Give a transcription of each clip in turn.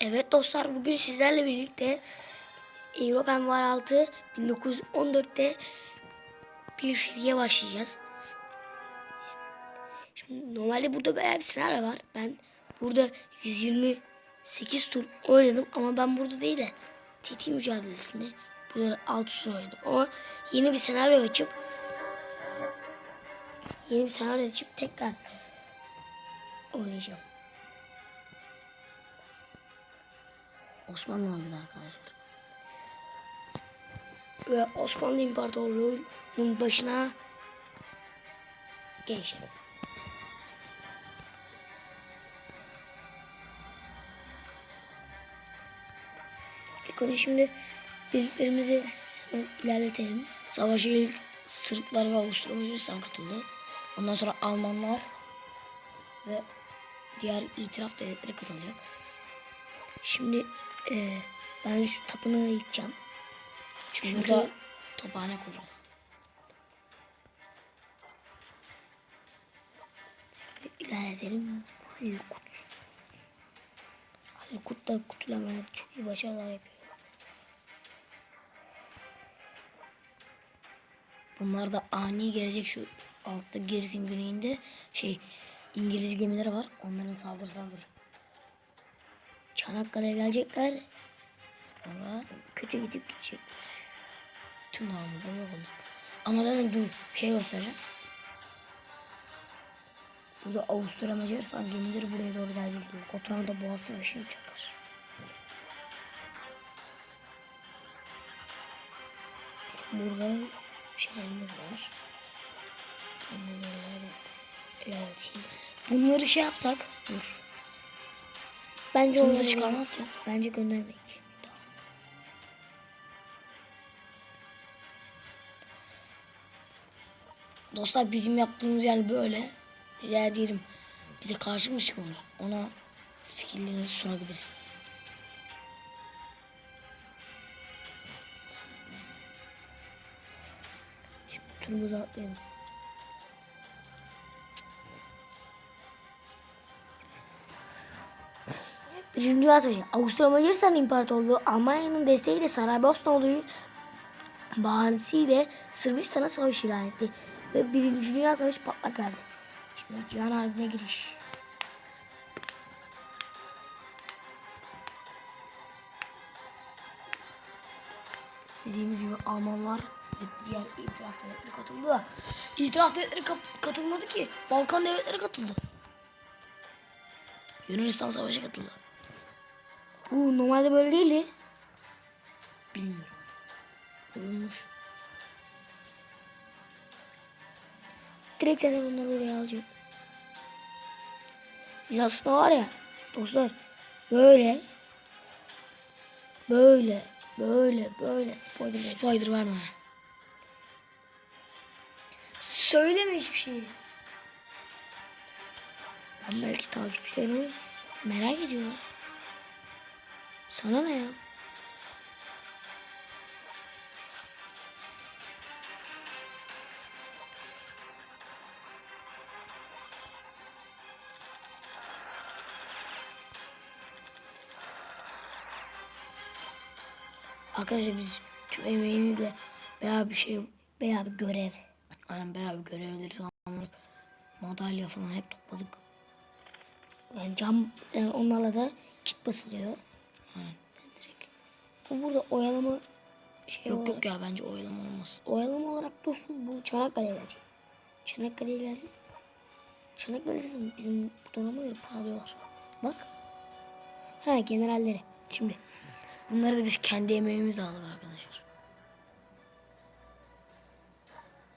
Evet dostlar bugün sizlerle birlikte Europen Var 6 1914'te bir seriye başlayacağız. Şimdi normalde burada bayağı bir senaryo var. Ben burada 128 tur oynadım ama ben burada değil de TT mücadelesinde burada 6 tur oynadım. Ama yeni bir senaryo açıp yeni bir senaryo açıp tekrar oynayacağım. Osmanlı arkadaşlar. Ve Osmanlı İmparatorluğu'nun başına geçtim. İlk önce şimdi birliklerimizi ilerletelim. Savaşa ilk Sırplar ve Avusturya katıldı. Ondan sonra Almanlar ve diğer itiraf devletleri katılacak. Şimdi e, ben şu tapınağı yıkacağım. Çünkü burada tophane kuracağız. İlerletelim. Halil Kut. Halil Kut da kutulamaya çok iyi başarılar yapıyor. Bunlar da ani gelecek şu altta Girit'in güneyinde şey İngiliz gemileri var. Onların saldırısına dur. Çanakkale'ye gelecekler. Sonra kötü gidip gidecekler. Tüm namlular yok olacak. Ama zaten dur şey göstereceğim. Burada Avusturya Macaristan gemileri buraya doğru gelecekler. Otran'da boğaz savaşı yapacaklar. Burada şeylerimiz var. İlerleteyim. Bunları şey yapsak. Dur. Bence Bunu da onları çıkarma atacağız. Bence göndermek. Tamam. Dostlar bizim yaptığımız yani böyle. Rica ederim. Bize karşı mı çıkıyorsunuz? Ona fikirlerinizi sunabilirsiniz. Şimdi turumuzu atlayalım. Birinci Dünya Savaşı. Avusturya Macaristan İmparatorluğu Almanya'nın desteğiyle Saraybosna'yı bahanesiyle Sırbistan'a savaş ilan etti. Ve Birinci Dünya Savaşı patlak verdi. Şimdi Cihan Harbi'ne giriş. Dediğimiz gibi Almanlar ve diğer itiraf devletleri katıldı itiraf devletleri katılmadı ki. Balkan devletleri katıldı. Yunanistan savaşa katıldı. Bu normalde böyle değildi. Bilmiyorum. Olmuş. Direkt zaten onları oraya alacak. Biz aslında var ya dostlar böyle böyle böyle böyle spoiler Spider verme. Söyleme hiçbir şey. Ben belki takipçilerimi merak ediyorlar. Sana ne ya? Arkadaşlar biz tüm emeğimizle veya bir şey veya bir görev Aynen bayağı bir görevleri tamamladık. Madalya falan hep topladık. Yani cam yani onlarla da kit basılıyor. Aynen. Bu burada oyalama şey Yok olarak, yok ya bence oylama olmaz. oyalama olarak dursun bu Çanakkale'ye gelecek. Çanakkale'ye gelsin. Çanakkale'sin bizim bu donanmaları paralıyorlar. Bak. Ha generalleri. Şimdi Bunları da biz kendi emeğimizle aldık arkadaşlar.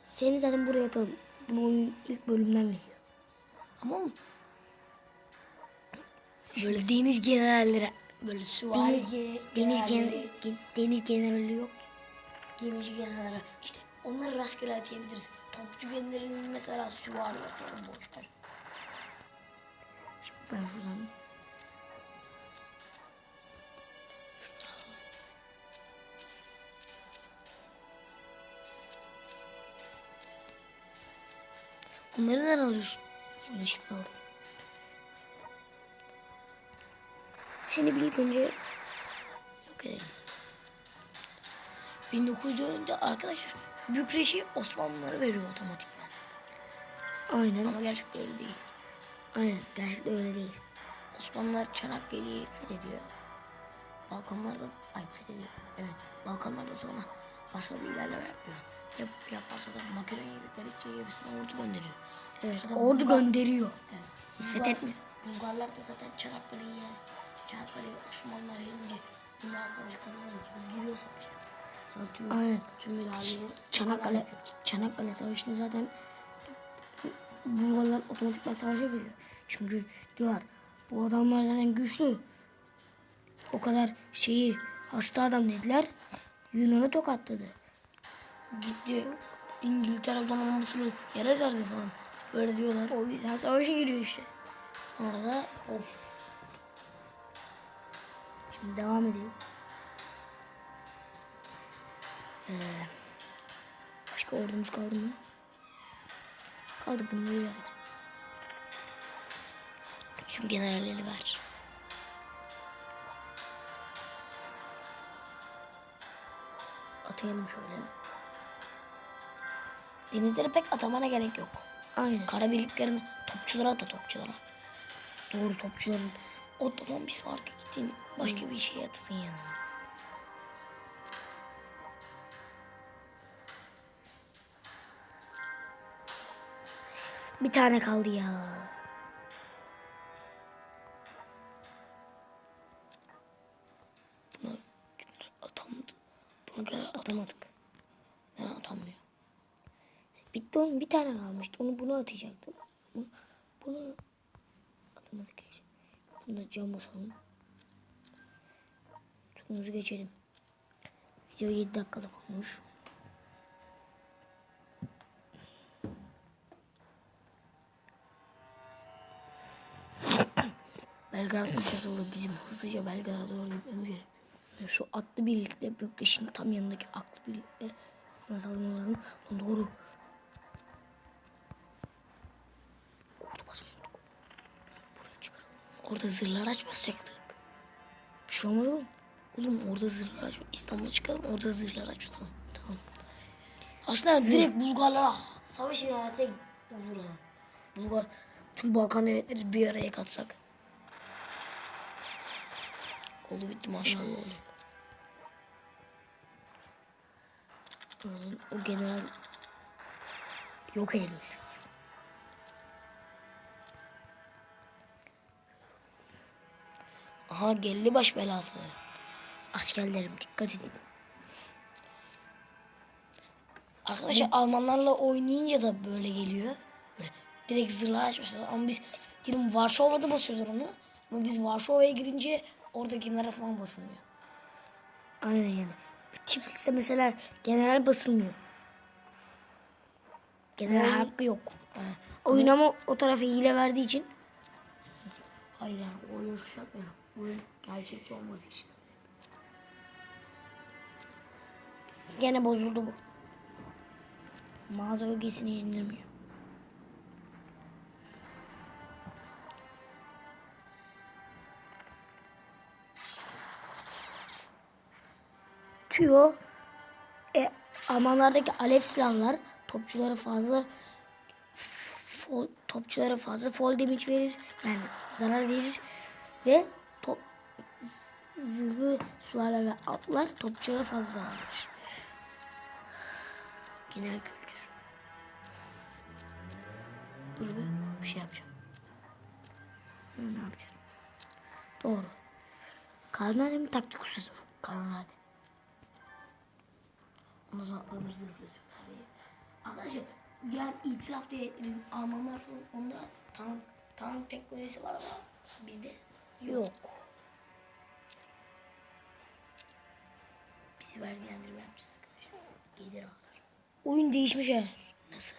seni zaten buraya atalım. Bunu oyun ilk bölümden veriyor. Ama böyle deniz generalleri böyle süvari Deniz, ge- deniz, generalleri, gen, deniz generali yok. gemici generalleri işte onları rastgele atayabiliriz. Topçu generalini mesela süvari atalım boş ver. Şimdi ben şuradan Onları nereden alıyorsun? yanlışlıkla aldım. Seni bir ilk önce yok edelim. 1904'te arkadaşlar Bükreş'i Osmanlılara veriyor otomatikman. Aynen. Ama gerçekten öyle değil. Aynen. Gerçekten öyle değil. Osmanlılar Çanakkale'yi fethediyor. Balkanlarda ay fethediyor. Evet. Balkanlarda sonra başka bir ilerleme yapıyor. Yap, yaparsa da Makedonya'ya Galicia'ya hepsine ordu gönderiyor. Evet. Ordu Bulgar- gönderiyor. Evet. Fethetme. Bulgarlar da zaten Çanakkale'ye Çanakkale'ye Osmanlılar gelince Dünya Savaşı kazanınca diyor, giriyor savaşa. Sonra tüm, Aynen. tüm müdahaleleri Çanakkale Çanakkale Savaşı'nda zaten Bulgarlar otomatikman savaşa giriyor. Çünkü diyorlar bu adamlar zaten güçlü. O kadar şeyi hasta adam dediler. Yunan'ı tokatladı. gitti İngiltere donanmasını yere serdi falan. Böyle diyorlar. O yüzden savaşa giriyor işte. Sonra da of Şimdi devam edelim. Ee, başka ordumuz kaldı mı? Kaldı bunları ver. tüm generalleri ver. Atayalım şöyle. Denizlere pek atamana gerek yok. Aynen. Kara birliklerini topçulara ata topçulara. Doğru topçuların. Otto von Bismarck'a gittin başka bir şey atadın ya. Bir tane kaldı ya. Buna atamadı. Buna göre Atamadık. Neden atamıyor? Bitti onun bir tane kalmıştı. Onu bunu atacaktım. Ama bunu atamadık. Bunu da cam basalım. Turumuzu geçelim. Video 7 dakikalık olmuş. Belgrad kuşatıldı. Bizim hızlıca Belgrad'a doğru gitmemiz gerek. Şu atlı birlikte Bükreş'in tam yanındaki atlı birlikte. Lan Doğru. Orada zırhlar açmasaydık. Bir şey olmaz mı? Oğlum orada zırhlar aç. İstanbul'a çıkalım orada zırhlar açmasın. Tamam. Aslında direkt Bulgarlara savaş ilan etsek olur ha. Bulgar tüm Balkan devletleri bir araya katsak. Oldu bitti maşallah. Oranın o general yok edilmesi Aha geldi baş belası. Askerlerim dikkat edin. Arkadaşlar Almanlarla oynayınca da böyle geliyor. Böyle direkt zırhlar açmışlar ama biz girin Varşova'da basıyorlar onu. Ama biz Varşova'ya girince oradakiler falan basılmıyor. Aynen yani. Tiflis'te mesela general basılmıyor. General Oyun- hakkı yok. Ha. Oyun ama o tarafa hile verdiği için Hayır yani oyun suç yapmıyor. Oyun gerçekçi olması için. gene bozuldu bu. Mağaza ögesini yenilemiyor. Tüyo e, Almanlardaki alev silahlar topçulara fazla fol, topçulara fazla fall damage verir. Yani zarar verir ve top zırhlı süvariler ve atlar topçulara fazla zarar verir. Genel kültür. Dur bir, bir şey yapacağım. Ne yapacağım? Doğru. Karnade mi taktik ustası mı? Karan hadi. Ondan sonra alır zırhlı süpürgeyi. Arkadaşlar diğer itiraf devletlerin Almanlar falan onda tank, tank teknolojisi var ama bizde Yok. bizi vergilendirme yapacağız arkadaşlar. Gelir alır. Oyun değişmiş ha. Nasıl?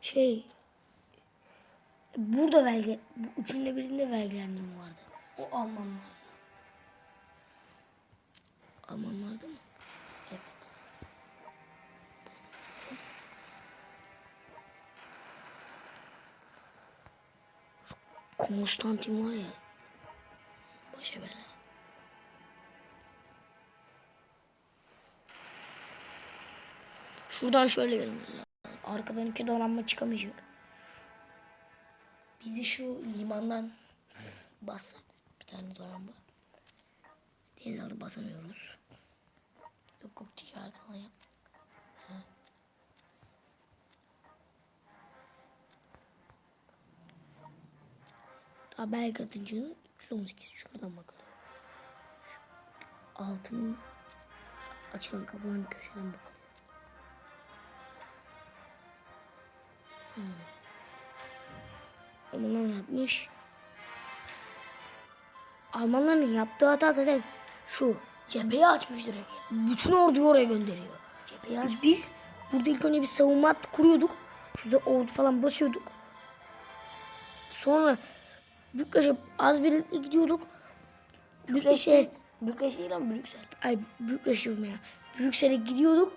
Şey. Burada vergi, bu üçünde birinde vergilendirme vardı. O Almanlar. Almanlarda mı? Evet. Konstantin var ya. Başa bela. Şuradan şöyle gelin. Arkadan iki donanma çıkamayacak. Biz de şu limandan bassak bir tane donanma. Denizaltı basamıyoruz. Yok ticaret falan yap. Ha. Daha belki atıncının 318 şuradan bakılıyor. Şu altın açılan kapıların köşeden bakılıyor. Hmm. Almanlar yapmış? Almanların yaptığı hata zaten şu. Cepheyi açmış direkt. Bütün orduyu oraya gönderiyor. Cepheyi aç. Biz burada ilk önce bir savunma hattı kuruyorduk. Şurada ordu falan basıyorduk. Sonra Bükreş'e az bir gidiyorduk. Bükreş'e Bükreş değil ama Brüksel. ay Bükreş diyorum ya. Brüksel'e gidiyorduk.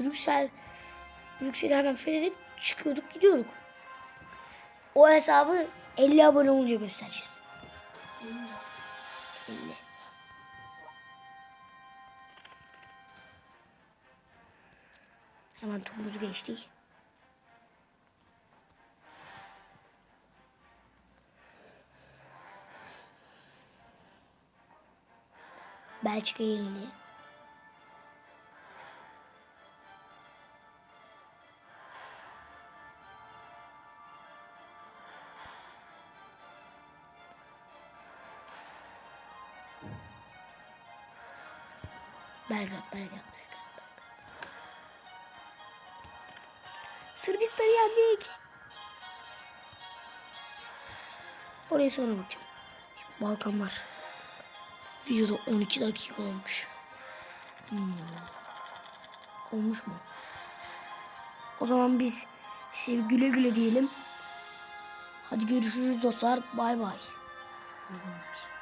Brüksel Brüksel'i hemen fethedip çıkıyorduk gidiyorduk. O hesabı 50 abone olunca göstereceğiz. Hemen turumuzu geçtik. Belçika yenildi. Belgrad, Belgrad, Belgrad, Sırbistan'ı yendik. Oraya sonra bakacağım. Balkanlar. Videoda 12 dakika olmuş. Hmm. Olmuş mu? O zaman biz size güle güle diyelim. Hadi görüşürüz dostlar. Bay bay. İyi günler.